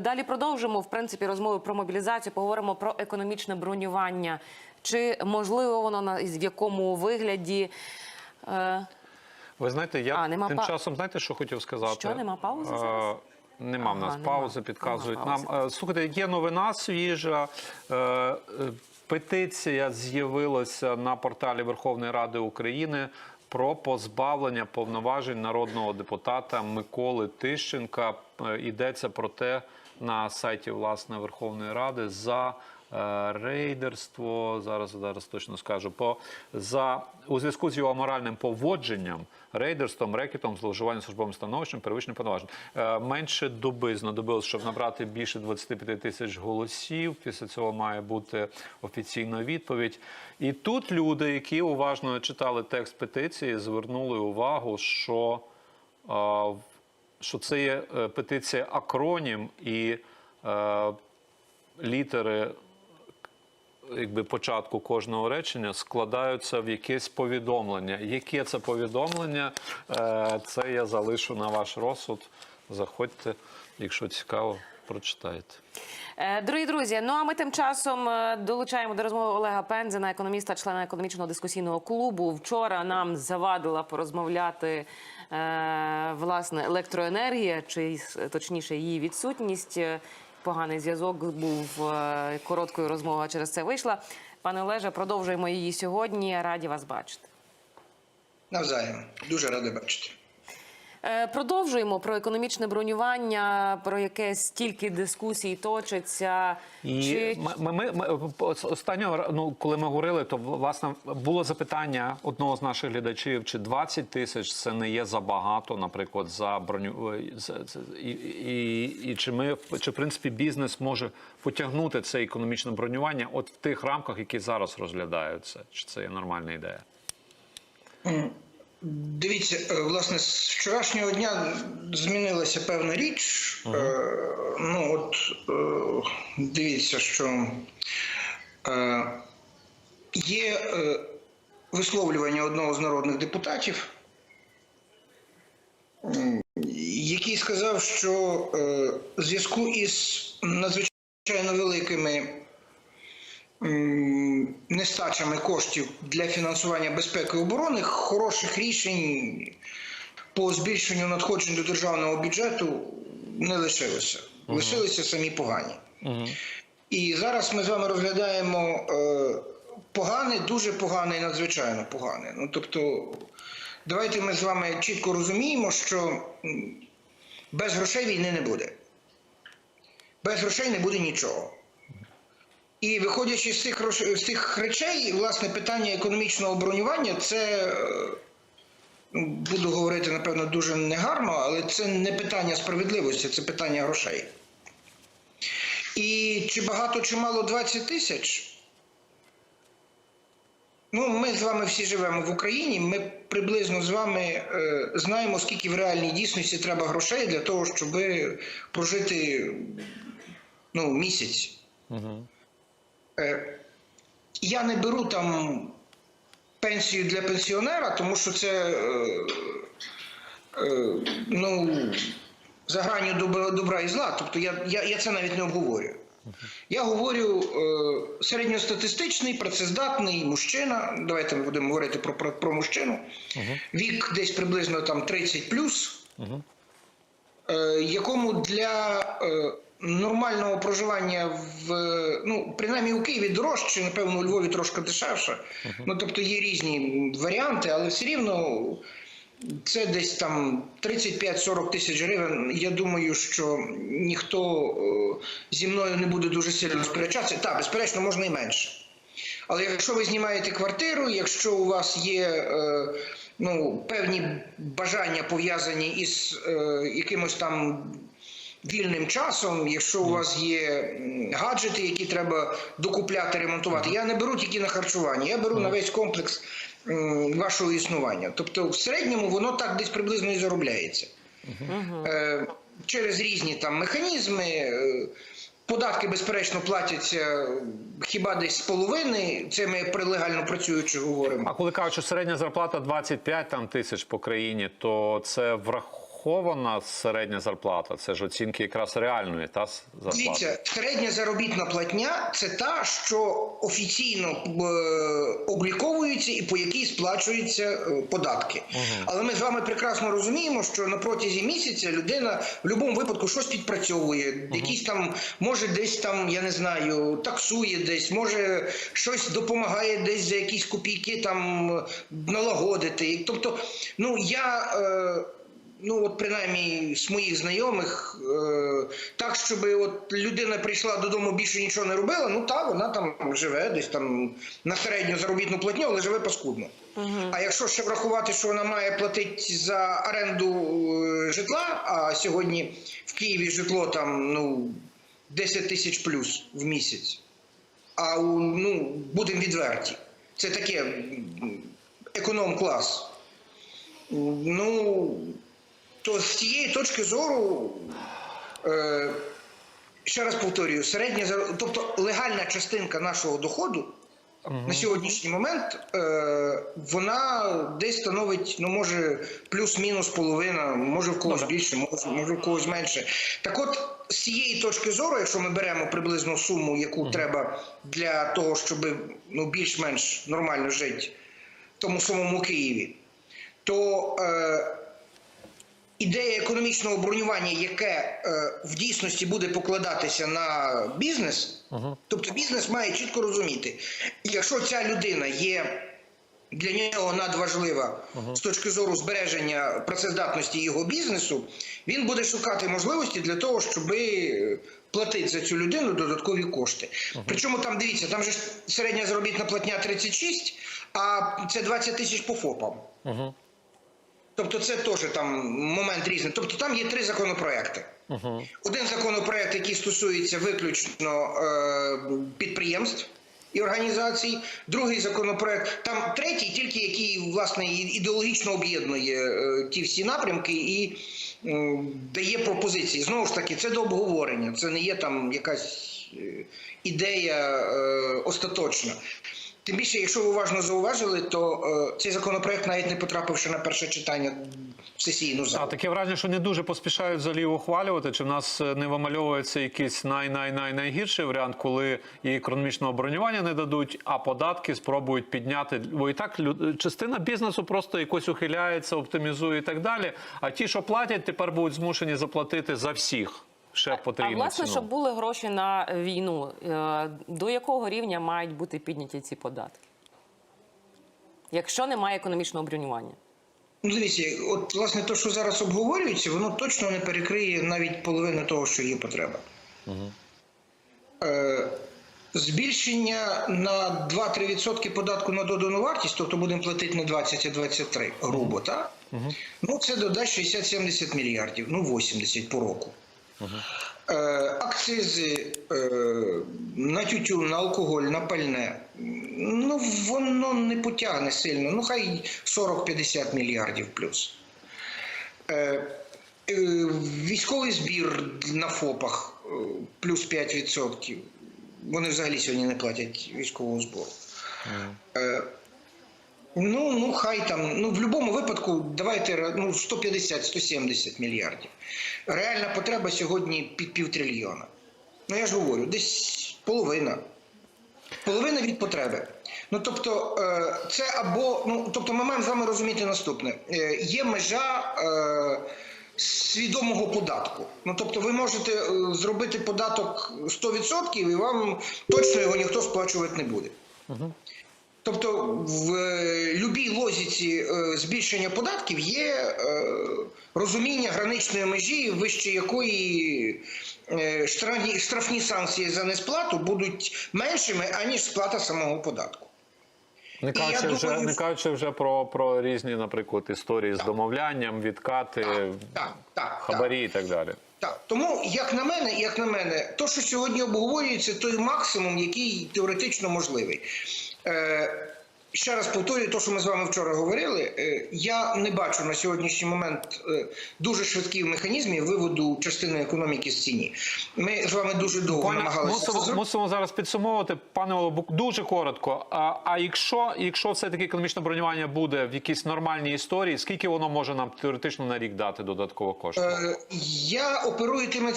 Далі продовжимо в принципі розмови про мобілізацію. Поговоримо про економічне бронювання. Чи можливо воно в якому вигляді? Е, Ви знаєте, я А, нема тим па- часом знаєте, що хотів сказати? Що, нема паузи Е, зараз? Нема в Ага, нас нема. паузи, підказують Нема нам. паузи. Е, Слухайте, є новина свіжа. Петиція з'явилася на порталі Верховної Ради України про позбавлення повноважень народного депутата Миколи Тищенка. Е, Йдеться про те на сайті власне Верховної Ради за рейдерство. Зараз зараз точно скажу. По за у зв'язку з його моральним поводженням, рейдерством, рекетом, зловживанням службовим становищем, перевищенням повноважень. Е, менше доби знадобилось, щоб набрати більше 25 тисяч голосів. Після цього має бути офіційна відповідь. І тут люди, які уважно читали текст петиції, звернули увагу, що е, що це є е, петиція акронім і е, літери якби, початку кожного речення складаються в якесь повідомлення. Яке це повідомлення? Е, Це я залишу на ваш розсуд. Заходьте, якщо цікаво, прочитайте. Е, Дорогі друзі, ну а ми тим часом е, долучаємо до розмови Олега Пензена, економіста, члена економічного дискусійного клубу. Вчора нам завадила порозмовляти власне електроенергія, чи точніше її відсутність. Поганий зв'язок був е, короткою розмовою через це вийшла. Пане Олеже, продовжуємо її сьогодні. Раді вас бачити. Навзаєм. Дуже радий бачити. Е, Продовжуємо про економічне бронювання, про яке стільки дискусій точиться. І Чи ми, ми, ми останнього ну, коли ми говорили, то власне було запитання одного з наших глядачів: чи 20 тисяч це не є забагато, наприклад, за броню е, і, і, і чи ми чи в принципі бізнес може потягнути це економічне бронювання, от в тих рамках, які зараз розглядаються, чи це є нормальна ідея? Дивіться, е, власне, з вчорашнього дня змінилася певна річ. Е, Ну, от е, дивіться, що е, є е, висловлювання одного з народних депутатів, який сказав, що е, в зв'язку із надзвичайно великими нестачами коштів для фінансування безпеки і оборони хороших рішень по збільшенню надходжень до державного бюджету не лишилося. Лишилися самі погані. І зараз ми з вами розглядаємо е, погане, дуже погане і надзвичайно погане. Ну тобто, давайте ми з вами чітко розуміємо, що без грошей війни не буде. Без грошей не буде нічого. І виходячи з цих, з цих речей, власне, питання економічного бронювання це. е, Буду говорити, напевно, дуже негарно, але це не питання справедливості, це питання грошей. І чи багато, чи мало 20 тисяч? Ну, ми з вами всі живемо в Україні. Ми приблизно з вами е, знаємо, скільки в реальній дійсності треба грошей для того, щоб прожити ну, місяць. Е, я не беру там пенсію для пенсіонера, тому що це е, е, ну, за гранню добра, добра і зла. Тобто я, я, я це навіть не обговорюю. Я говорю е, середньостатистичний, працездатний мужчина. Давайте ми будемо говорити про, про, про мужчину. Вік десь приблизно там 30 плюс, е, якому для е, нормального проживання в ну, принаймні у Києві дорожче, напевно, у Львові трошки дешевше. Ну тобто є різні варіанти, але все рівно це десь там 35-40 тисяч гривень. Я думаю, що ніхто е, зі мною не буде дуже сильно сперечатися. Так, безперечно, можна і менше. Але якщо ви знімаєте квартиру, якщо у вас є е, ну, певні бажання пов'язані із е, якимось там вільним часом, якщо у вас є гаджети, які треба докупляти, ремонтувати, я не беру тільки на харчування, я беру на весь комплекс вашого існування. Тобто, в середньому воно так десь приблизно і заробляється. Е, через різні там механізми. е, Податки, безперечно, платяться хіба десь з половини. Це ми при легально працюючи говоримо. А коли кажуть, що середня зарплата 25 там, тисяч по країні, то це враховує. Врахована середня зарплата? Це ж оцінки якраз реальної та зарплати. Дивіться, середня заробітна платня це та, що офіційно е, обліковується і по якій сплачуються е, податки. Але ми з вами прекрасно розуміємо, що на протязі місяця людина в будь-якому випадку щось підпрацьовує, якісь там може десь там, я не знаю, таксує десь, може щось допомагає десь за якісь копійки там е, налагодити. Тобто, ну я. Е, Ну, от принаймні з моїх знайомих, е, так, щоб от людина прийшла додому, більше нічого не робила, ну так, вона там живе десь там на середню заробітну платню, але живе паскудно. А якщо ще врахувати, що вона має платити за оренду е, житла, а сьогодні в Києві житло там ну, 10 тисяч плюс в місяць, а у, ну, будемо відверті, це таке економ-клас. Ну, то з цієї точки зору, е, ще раз повторюю, середня тобто легальна частинка нашого доходу на сьогоднішній момент е, вона десь становить, ну може, плюс-мінус половина, може в когось більше, може, може в когось менше. Так от, з цієї точки зору, якщо ми беремо приблизну суму, яку треба для того, щоб ну, більш-менш нормально жити в тому самому Києві, то е, ідея економічного бронювання, яке е, в дійсності буде покладатися на бізнес, тобто бізнес має чітко розуміти, якщо ця людина є для нього надважлива з точки зору збереження працездатності його бізнесу, він буде шукати можливості для того, щоб платити за цю людину додаткові кошти. Причому там дивіться, там же середня заробітна платня 36, а це 20 тисяч по ФОПам. Тобто це теж там момент різний. Тобто там є три законопроекти. Один законопроект, який стосується виключно е, підприємств і організацій, другий законопроект, там третій, тільки який власне ідеологічно об'єднує е, ті всі напрямки і м, дає пропозиції. Знову ж таки, це до обговорення, це не є там якась е, ідея е, остаточна. Тим більше, якщо ви уважно зауважили, то е, цей законопроект навіть не потрапивши на перше читання в сесійну А таке враження, що не дуже поспішають взагалі ухвалювати. Чи в нас е, не вимальовується якийсь най-най-най-найгірший варіант, коли і економічного бронювання не дадуть, а податки спробують підняти. Бо і так частина бізнесу просто якось ухиляється, оптимізує і так далі. А ті, що платять, тепер будуть змушені заплатити за всіх. Ще А потрібно власне, щоб були гроші на війну, е, до якого рівня мають бути підняті ці податки? Якщо немає економічного бронювання? Ну, дивіться, от власне те, що зараз обговорюється, воно точно не перекриє навіть половину того, що є потреба. Е, збільшення на 2-3% податку на додану вартість, тобто будемо платити не 20, а 23, грубо, так? Ну, це додасть 60-70 мільярдів, ну 80 по року. Е, акцизи е, на тютюн, на алкоголь, на пальне. Ну, воно не потягне сильно. Ну, хай 40-50 мільярдів плюс. Е, військовий збір на ФОПах плюс 5%. Вони взагалі сьогодні не платять військового збору. Ну, ну хай там, ну в будь-якому випадку давайте ну, 150-170 мільярдів. Реальна потреба сьогодні під півтрильйона. Ну я ж говорю, десь половина. Половина від потреби. Ну тобто, е, це або, ну тобто, ми маємо з вами розуміти наступне: Е, є межа. Е, Свідомого податку. Ну тобто, ви можете зробити податок 100% і вам точно його ніхто сплачувати не буде. Тобто в е, любій лозіці е, збільшення податків є е, розуміння граничної межі, вище якої штрафні, санкції за несплату будуть меншими, аніж сплата самого податку. Не кажучи, вже, думаю, не кажучи вже про, про різні, наприклад, історії з домовлянням, відкати, Так, так, так. хабарі і так далі. Так, тому як на мене, як на мене, то, що сьогодні обговорюється, той максимум, який теоретично можливий. Е, ще раз повторюю, те, що ми з вами вчора говорили. е, Я не бачу на сьогоднішній момент е, дуже швидких механізмів виводу частини економіки з ціні. Ми з вами дуже довго Пане, намагалися це мусимо, зробити. мусимо зараз підсумовувати, пане Олебук, дуже коротко. А, а якщо, якщо все-таки економічне бронювання буде в якійсь нормальній історії, скільки воно може нам теоретично на рік дати додатково коштів? Е, Я оперую тими